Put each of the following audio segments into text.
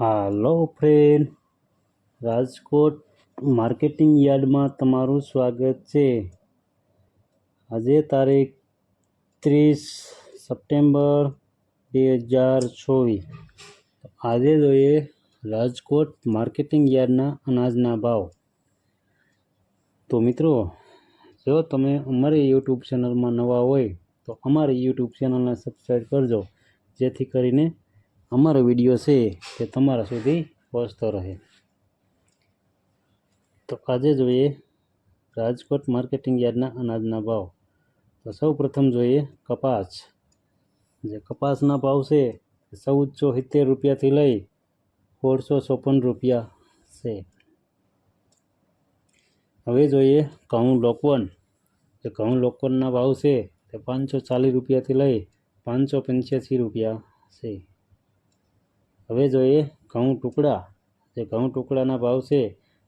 હાલો friend, Rajkot marketing યાર્ડમાં તમારું સ્વાગત છે. આજે તારીખ ત્રીસ સપ્ટેમ્બર બે હજાર ચોવીસ. આજે જોઈએ રાજકોટ માર્કેટિંગ યાર્ડના અનાજના ભાવ. તો મિત્રો, જો તમે અમારી યુટ્યુબ ચેનલમાં નવા હોય, તો અમારી યુટ્યુબ ચેનલને સબસ્ક્રાઈબ કરજો, જેથી કરીને અમારો વીડિયો છે તે તમારા સુધી પહોંચતો રહે. તો આજે જોઈએ રાજકોટ માર્કેટિંગ યાર્ડના અનાજના ભાવ. તો સૌ પ્રથમ જોઈએ કપાસ. જે કપાસના ભાવ છે ચૌદસો સિત્તેર રૂપિયાથી લઈ સોળસો ચોપન રૂપિયા છે. હવે જોઈએ ઘઉં લોકવન. જે ઘઉં લોકવનના ભાવ છે તે પાંચસો ચાલીસ રૂપિયાથી લઈ પાંચસો પંચ્યાસી રૂપિયા છે. હવે જોઈએ ઘઉં ટુકડા, જે ઘઉં ટુકડાના ભાવ છે,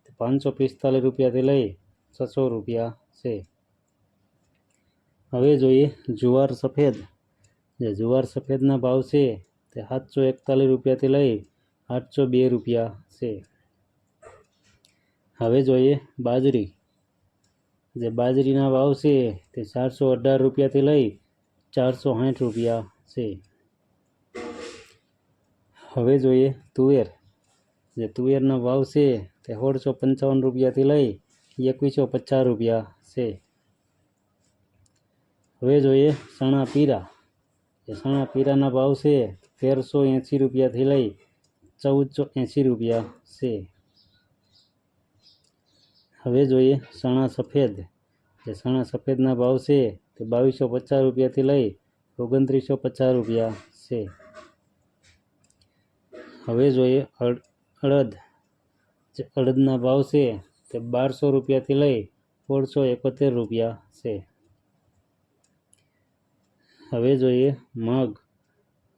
તે પાંચસો પિસ્તાલીસ રૂપિયાથી લઈ છસો રૂપિયા છે. હવે જોઈએ જુવાર સફેદ, જે જુવાર સફેદના ભાવ છે, તે સાતસો એકતાલીસ રૂપિયાથી લઈ આઠસો બે રૂપિયા છે. હવે જોઈએ બાજરી, જે બાજરીના ભાવ છે, તે ચારસો અઢાર રૂપિયાથી લઈ ચારસો સાઠ રૂપિયા છે. હવે જોઈએ તુવેર. જે તુવેરના ભાવ છે તે સોળસો પંચાવન રૂપિયાથી લઈ એકવીસો પચાસ રૂપિયા છે. હવે જોઈએ ચણા પીરા. જે ચણા પીરાના ભાવ છે તેરસો એંસી રૂપિયાથી લઈ ચૌદસો એંસી રૂપિયા છે. હવે જોઈએ ચણા સફેદ. જે ચણા સફેદના ભાવ છે તે બાવીસો પચાસ રૂપિયાથી લઈ ઓગણત્રીસો પચાસ રૂપિયા છે. હવે જોઈએ અડ, અડદ, જે અડદના ભાવ છે તે બારસો રૂપિયાથી લઈ સોળસો એકોતેર રૂપિયા છે. હવે જોઈએ મગ,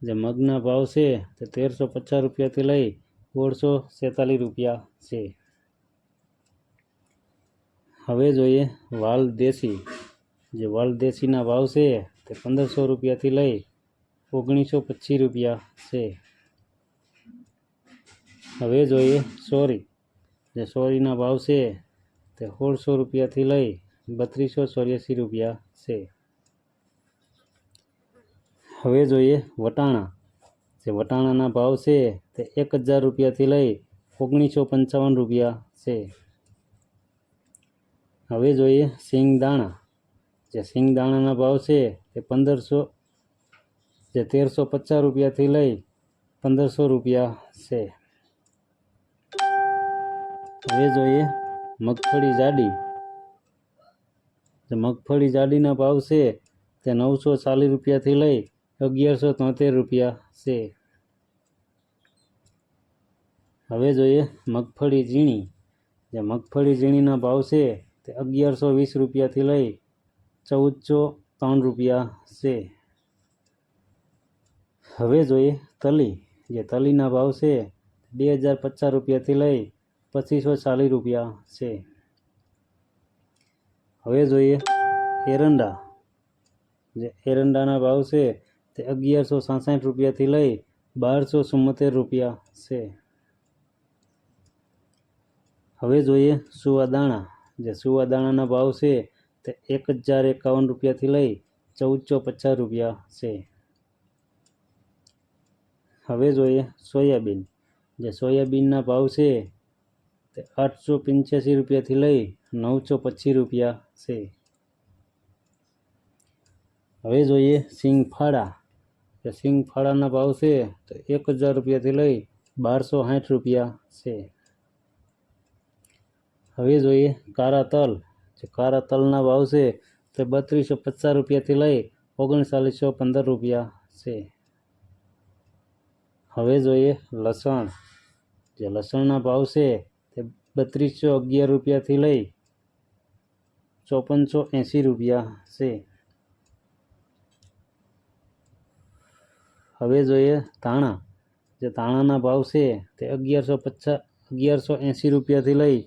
જે મગના ભાવ છે તે તેરસો પચાસ રૂપિયાથી લઈ સોળસો સેતાલીસ રૂપિયા છે. હવે જોઈએ વાલ દેશી, જે વાલ દેશીના ભાવ છે તે પંદરસો રૂપિયાથી લઈ ઓગણીસો પચીસ રૂપિયા છે. હવે જોઈએ સોરી. જે સોરીના ભાવ છે તે સોળસો રૂપિયાથી લઈ બત્રીસો ચોર્યાસી રૂપિયા છે. હવે જોઈએ વટાણા. જે વટાણાના ભાવ છે તે એક હજાર રૂપિયાથી લઈ ઓગણીસો પંચાવન રૂપિયા છે. હવે જોઈએ સિંગદાણા. જે સિંગદાણાના ભાવ છે તે પંદરસો, જે તેરસો પચાસ રૂપિયાથી લઈ પંદરસો રૂપિયા છે. હવે જોઈએ મગફળી જાડી મગફળી જાડીના ભાવ છે તે નવસો ચાલીસ રૂપિયાથી લઈ અગિયારસો તોતેર રૂપિયા છે. હવે જોઈએ મગફળી ઝીણી, જે મગફળી ઝીણીના ભાવ છે તે અગિયારસો વીસ રૂપિયાથી લઈ ચૌદસો ત્રણ રૂપિયા છે. હવે જોઈએ તલી, જે તલીના ભાવ છે, બે હજાર પચાસ રૂપિયાથી લઈ પચીસો ચાલીસ રૂપિયા છે. હવે જોઈએ એરંડા. જે એરંડાના ભાવ છે તે અગિયારસો સાસઠ રૂપિયાથી લઈ બારસો ચુમ્મોતેર રૂપિયા છે. હવે જોઈએ સુવાદાણા જે સુવાદાણાના ભાવ છે તે એક હજાર એકાવન રૂપિયાથી લઈ ચૌદસો પચાસ રૂપિયા છે. હવે જોઈએ સોયાબીન. જે સોયાબીનના ભાવ છે તે આઠસો પંચ્યાસી રૂપિયાથી લઈ નવસો પચીસ રૂપિયા છે. હવે જોઈએ સિંગફાળા. જે સિંગફાળાના ભાવ છે તો એક હજાર રૂપિયાથી લઈ બારસો સાઠ રૂપિયા છે. હવે જોઈએ કારા તલ જે કારા તલના ભાવ છે તે બત્રીસો પચાસ રૂપિયાથી લઈ ઓગણચાલીસો પંદર રૂપિયા છે. હવે જોઈએ લસણ. જે લસણના ભાવ છે બત્રીસો અગિયાર રૂપિયાથી લઈ ચોપનસો એંસી રૂપિયા છે. હવે જોઈએ ધાણા જે ધાણાના ભાવ છે તે અગિયારસો પચાસ, અગિયારસો એંસી રૂપિયાથી લઈ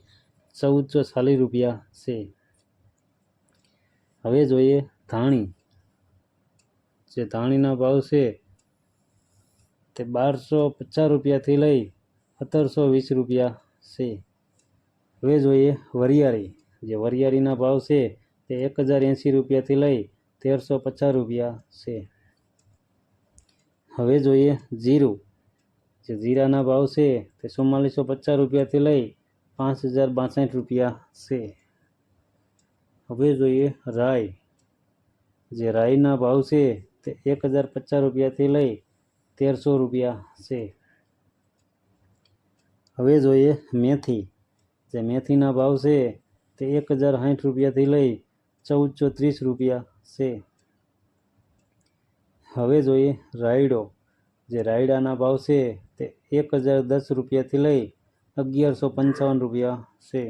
ચૌદસો ચાલીસ રૂપિયા છે. હવે જોઈએ ધાણી. જે ધાણીના ભાવ છે તે બારસો પચાસ રૂપિયાથી લઈ સત્તરસો વીસ રૂપિયા છે. હવે જોઈએ વરિયાળી. જે વરિયાળીના ભાવ છે તે એક હજાર એંસી રૂપિયાથી લઈ તેરસો પચાસ રૂપિયા છે. હવે જોઈએ જીરું. જે જીરાના ભાવ છે તે ચુમ્માલીસો પચાસ રૂપિયાથી લઈ પાંચ હજાર બાસઠ રૂપિયા છે. હવે જોઈએ રાઈ. જે રાઈના ભાવ છે તે એક હજાર પચાસ રૂપિયાથી લઈ તેરસો રૂપિયા છે. હવે જોઈએ મેથી. જે મેથીના ભાવ છે તે એક હજાર સાઠ રૂપિયાથી લઈ ચૌદસો ત્રીસ રૂપિયા છે. હવે જોઈએ રાયડો. જે રાયડાના ભાવ છે તે એક હજાર દસ રૂપિયાથી લઈ અગિયારસો પંચાવન રૂપિયા છે.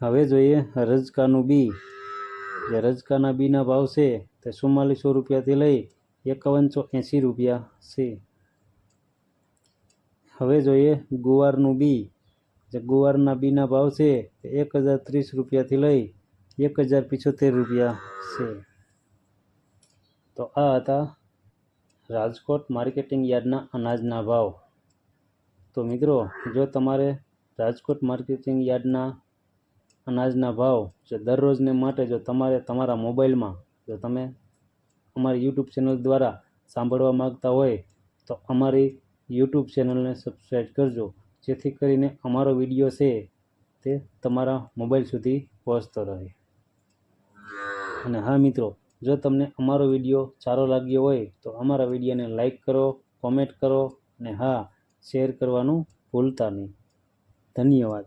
હવે જોઈએ રજકાનું બી. જે રજકાના બીના ભાવ છે તે ચુમ્માલીસો રૂપિયાથી લઈ એકાવનસો એંસી રૂપિયા છે. હવે જોઈએ ગુવારનું બી. જે ગુવારના બીના ભાવ છે એક હજાર ત્રીસ રૂપિયાથી લઈ એક હજાર પિછોતેર રૂપિયા છે. તો આ હતા રાજકોટ માર્કેટિંગ યાર્ડના અનાજના ભાવ. તો મિત્રો, જો તમારે રાજકોટ માર્કેટિંગ યાર્ડના અનાજના ભાવ જો દરરોજને માટે જો તમારે તમારા મોબાઈલમાં, જો તમે અમારી યુટ્યુબ ચેનલ દ્વારા સાંભળવા માગતા હોય, તો અમારી યુટ્યુબ ચેનલને સબસ્ક્રાઈબ કરજો, જેથી કરીને અમારો વીડિયો છે તે તમારા મોબાઈલ સુધી પહોંચતો રહે. અને હા મિત્રો, જો તમને અમારો વીડિયો સારો લાગ્યો હોય, તો અમારા વિડીયોને લાઈક કરો કોમેન્ટ કરો, અને હા શેર કરવાનું ભૂલતા નહીં. ધન્યવાદ.